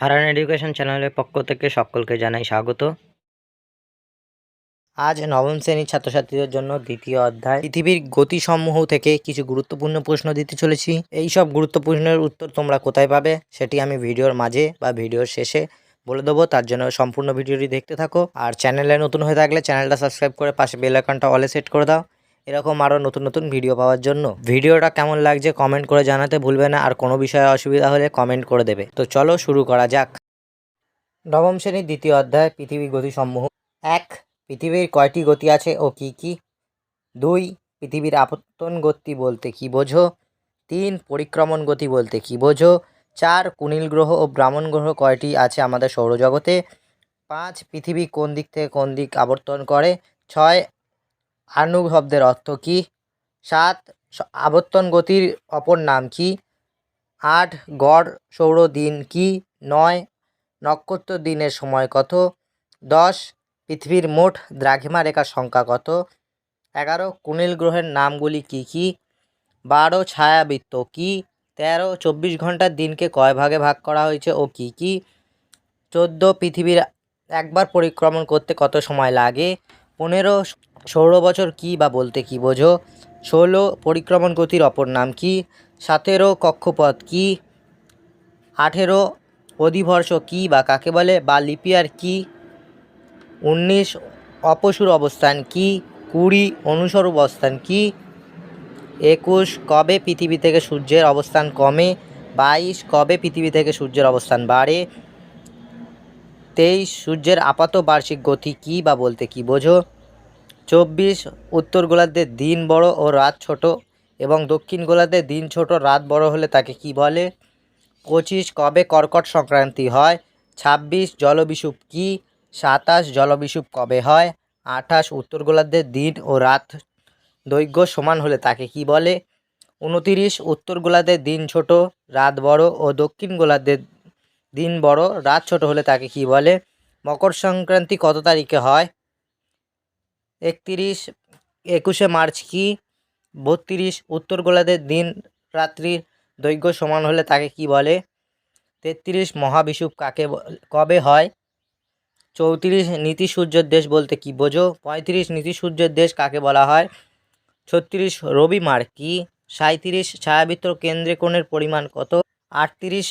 হারান education চ্যানেলের পক্ষ থেকে সকলকে জানাই স্বাগত। আজ নবম শ্রেণির ছাত্রছাত্রীদের জন্য দ্বিতীয় অধ্যায়। পৃথিবীর গতিসমূহ থেকে কিছু গুরুত্বপূর্ণ প্রশ্ন দিতে চলেছি। এই সব গুরুত্বপূর্ণের উত্তর তোমরা কোথায় পাবে সেটি আমি ভিডিওর মাঝে বা ভিডিওর শেষে বলে দেবো। তার জন্য সম্পূর্ণ ভিডিওটি দেখতে থাকো। আর চ্যানেলে নতুন হয়ে থাকলে চ্যানেলটা সাবস্ক্রাইব করে পাশে বেল আইকনটা অলে সেট করে দাও। এরকম আরও নতুন নতুন ভিডিও পাওয়ার জন্য। ভিডিওটা কেমন লাগছে কমেন্ট করে জানাতে ভুলবে না। আর কোনো বিষয়ে অসুবিধা হলে কমেন্ট করে দেবে। তো চলো শুরু করা যাক। নবম শ্রেণির দ্বিতীয় অধ্যায়, পৃথিবী গতিসমূহ এক, পৃথিবীর কয়টি গতি আছে ও কি কি? দুই, পৃথিবীর আপত্তন গতি বলতে কি বোঝো? তিন, পরিক্রমণ গতি বলতে কি বোঝো? চার, কুনীল গ্রহ ও ব্রাহ্মণ গ্রহ কয়টি আছে আমাদের সৌরজগতে? পাঁচ, পৃথিবী কোন দিক থেকে কোন দিক আবর্তন করে? ছয় আনু শব্দের অর্থ কী? সাত আবর্তন গতির অপর নাম কি? আট, গড় সৌর দিন কি? নয়, নক্ষত্র দিনের সময় কত? দশ, পৃথিবীর মোট দ্রাঘিমা রেখার সংখ্যা কত? এগারো, কুনীল গ্রহের নামগুলি কি কি? বারো, ছায়াবৃত্ত কি? তেরো, চব্বিশ ঘণ্টার দিনকে কয় ভাগে ভাগ করা হয়েছে ও কি কি? চোদ্দ, পৃথিবীর একবার পরিক্রমণ করতে কত সময় লাগে? পনেরো ষোলো বছর কি বা বলতে কি বোঝো? ষোলো পরিক্রমণ গতির অপর নাম কি? সতেরো কক্ষপথ কি? আঠেরো অধিবর্ষ কি বা কাকে বলে বা লিপিয়ার কি? উনিশ অপসুর অবস্থান কি? কুড়ি অনুসর অবস্থান কি? একুশ কবে পৃথিবী থেকে সূর্যের অবস্থান কমে? বাইশ কবে পৃথিবী থেকে সূর্যের অবস্থান বাড়ে? তেইশ, সূর্যের আপাত বার্ষিক গতি কী বা বলতে কি বোঝো? চব্বিশ, উত্তর গোলার্ধের দিন বড় ও রাত ছোট এবং দক্ষিণ গোলার্ধের দিন ছোট, রাত বড় হলে তাকে কি বলে? পঁচিশ, কবে কর্কট সংক্রান্তি হয়? ছাব্বিশ, জলবিষুব কি? সাতাশ, জলবিষুব কবে হয়? আঠাশ, উত্তর গোলার্ধের দিন ও রাত দৈর্ঘ্য সমান হলে তাকে কি বলে? উনতিরিশ উত্তর গোলার্ধের দিন ছোট, রাত বড় ও দক্ষিণ গোলার্ধের দিন বড়, রাত ছোট হলে তাকে কি বলে? মকর সংক্রান্তি কত তারিখে হয়? একতিরিশ, একুশে মার্চ কি? বত্রিশ, উত্তর গোলার্ধের দিন রাত্রির দৈর্ঘ্য সমান হলে তাকে কি বলে? তেত্রিশ, মহাবিষুব কাকে কবে হয়? চৌত্রিশ, নীতি সূর্যের দেশ বলতে কি বোঝো? পঁয়ত্রিশ, নীতি সূর্যের দেশ কাকে বলা হয়? ছত্রিশ রবিমার কি? সাঁত্রিশ ছায়াবৃত্ত কেন্দ্রে কোণের পরিমাণ কত? আটত্রিশ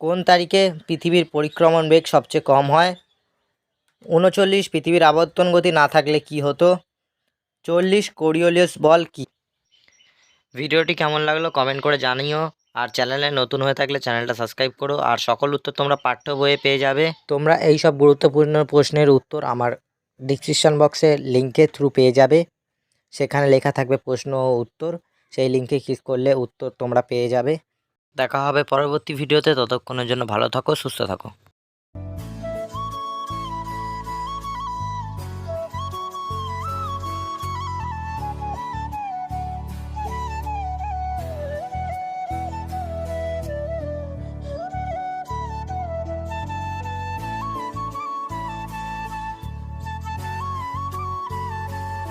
কোন তারিখে পৃথিবীর পরিক্রমণ বেগ সবচেয়ে কম হয়? উনচল্লিশ, পৃথিবীর আবর্তন গতি না থাকলে কি হতো? চল্লিশ, কোরিওলিয়াস বল কি? ভিডিওটি কেমন লাগল কমেন্ট করে জানিও। আর চ্যানেলে নতুন হয়ে থাকলে চ্যানেলটা সাবস্ক্রাইব করো। আর সকল উত্তর তোমরা পাঠ্য বইয়ে পেয়ে যাবে। তোমরা এই সব গুরুত্বপূর্ণ প্রশ্নের উত্তর আমার ডিসক্রিপশন বক্সে লিঙ্কের থ্রু পেয়ে যাবে। সেখানে লেখা থাকবে প্রশ্ন ও উত্তর। সেই লিঙ্কে ক্লিক করলে উত্তর তোমরা পেয়ে যাবে। দেখা হবে পরবর্তী ভিডিওতে ততক্ষণের জন্য ভালো থাকো সুস্থ থাকো।